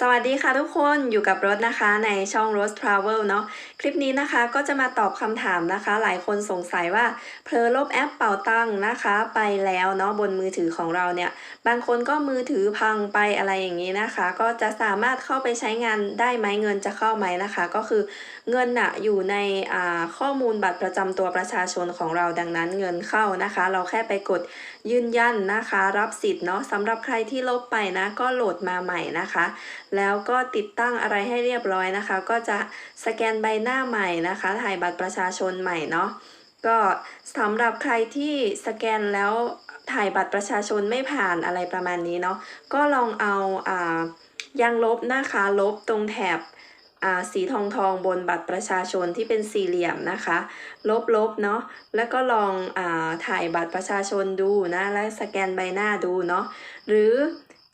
สวัสดีค่ะทุกคนอยู่กับรถนะคะในช่อง Rose Travel เนาะคลิปนี้นะคะก็จะมาตอบคำถามนะคะ หลายคนสงสัยว่าเพลอลบแอปเป่าตังค์นะคะ ไปแล้วเนาะบนมือถือของเราเนี่ย บางคนก็มือถือพังไปอะไรอย่างนี้นะคะ ก็จะสามารถเข้าไปใช้งานได้ไหมเงินจะเข้าไหมนะคะ ก็คือเงินน่ะอยู่ในข้อมูลบัตรประจำตัวประชาชนของเราดังนั้นเงินเข้านะคะ เราแค่ไปกดยืนยันนะคะ รับสิทธิ์เนาะสำหรับใครที่ลบไปนะ ก็โหลดมาใหม่นะคะแล้วก็ติดตั้งอะไรให้เรียบร้อยนะคะ ก็จะสแกนใบหน้าใหม่นะคะ ถ่ายบัตรประชาชนใหม่เนาะก็สำหรับใครที่สแกนแล้วถ่ายบัตรประชาชนไม่ผ่านอะไรประมาณนี้เนาะก็ลองเอาอ่ายางลบนะคะลบตรงแถบอ่าสีทองทองบนบัตรประชาชนที่เป็นสี่เหลี่ยมนะคะ ลบๆเนาะแล้วก็ลองอถ่ายบัตรประชาชนดูนะ และสแกนใบหน้าดูเนาะหรือ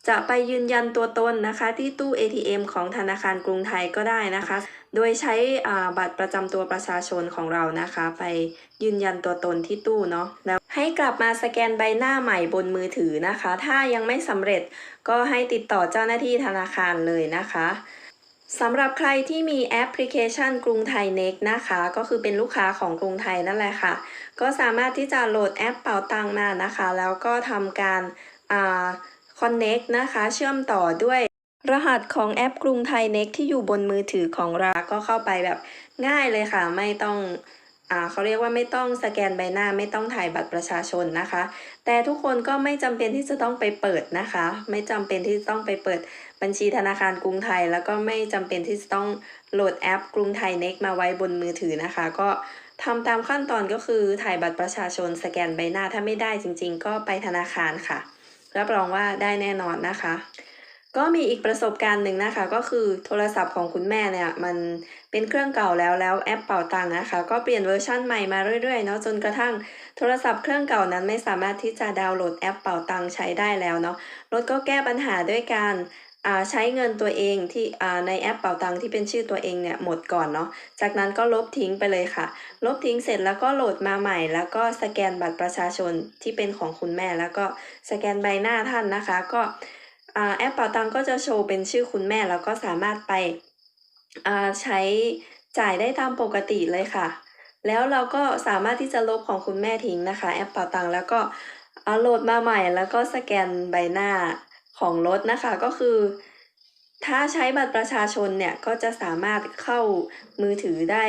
จะไปยืนยันตัวตนนะคะที่ตู้ ATM ของธนาคารกรุงไทยก็ได้นะคะ โดยใช้บัตรประจำตัวประชาชนของเรานะคะ ไปยืนยันตัวตนที่ตู้เนาะแล้วให้กลับมาสแกนใบหน้าใหม่บนมือถือนะคะ ถ้ายังไม่สำเร็จก็ให้ติดต่อเจ้าหน้าที่ธนาคารเลยนะคะสำหรับใครที่มีแอปพลิเคชันกรุงไทย Next นะคะ ก็คือเป็นลูกค้าของกรุงไทยนั่นแหละค่ะ ก็สามารถที่จะโหลดแอปเป่าตังมานะคะ แล้วก็ทำการอ่า Connect นะคะ เชื่อมต่อด้วยรหัสของแอปกรุงไทย Next ที่อยู่บนมือถือของเราก็เข้าไปแบบง่ายเลยค่ะ ไม่ต้องอ่าเขาเรียกว่าไม่ต้องสแกนใบหน้าไม่ต้องถ่ายบัตรประชาชนนะคะ แต่ทุกคนก็ไม่จำเป็นที่จะต้องไปเปิดนะคะ ไม่จำเป็นที่จะต้องไปเปิดบัญชีธนาคารกรุงไทย แล้วก็ไม่จำเป็นที่จะต้องโหลดแอปกรุงไทย Next มาไว้บนมือถือนะคะ ก็ทำตามขั้นตอนก็คือถ่ายบัตรประชาชนสแกนใบหน้าถ้าไม่ได้จริง ๆ ก็ไปธนาคารค่ะ รับรองว่าได้แน่นอนนะคะ ก็มีอีกประสบการณ์หนึ่งนะคะ ก็คือโทรศัพท์ของคุณแม่เนี่ยมันเป็นเครื่องเก่าแล้วแล้วแอปเป่าตังค์นะคะ ก็เปลี่ยนเวอร์ชั่นใหม่มาเรื่อยๆเนาะจนกระทั่งโทรศัพท์เครื่องเก่านั้นไม่สามารถที่จะดาวน์โหลดแอปเป่าตังค์ใช้ได้แล้วเนาะรถก็แก้ปัญหาด้วยการ ใช้เงินตัวเองที่ในแอปเป่าตังที่เป็นชื่อตัวเองเนี่ยหมดก่อนเนาะ จากนั้นก็ลบทิ้งไปเลยค่ะ ลบทิ้งเสร็จแล้วก็โหลดมาใหม่ แล้วก็สแกนบัตรประชาชนที่เป็นของคุณแม่ แล้วก็สแกนใบหน้าท่านนะคะ ก็แอปเป่าตังก็จะโชว์เป็นชื่อคุณแม่แล้วก็สามารถไปใช้จ่ายได้ตามปกติเลยค่ะ แล้วเราก็สามารถที่จะลบของคุณแม่ทิ้งนะคะ แอปเป่าตังแล้วก็โหลดมาใหม่แล้วก็สแกนใบหน้า ของรถนะคะก็คือ ถ้าใช้บัตรประชาชนเนี่ยก็จะสามารถเข้ามือถือได้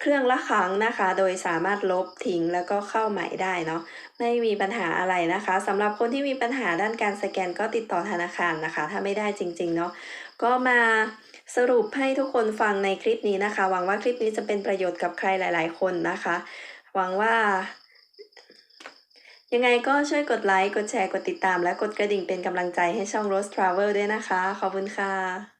เครื่องละครั้งนะคะ โดยสามารถลบทิ้งแล้วก็เข้าใหม่ได้เนาะ ไม่มีปัญหาอะไรนะคะสำหรับคนที่มีปัญหาด้านการสแกนก็ติดต่อธนาคารนะคะ ถ้าไม่ได้จริงๆเนาะ ก็มาสรุปให้ทุกคนฟังในคลิปนี้นะคะ หวังว่าคลิปนี้จะเป็นประโยชน์กับใครหลาย ๆ คนนะคะ หวังว่า ยังไงก็ช่วยกดไลค์ กดแชร์ กดติดตาม และกดกระดิ่งเป็นกำลังใจให้ช่อง Rose Travel ด้วยนะคะ ขอบคุณค่ะ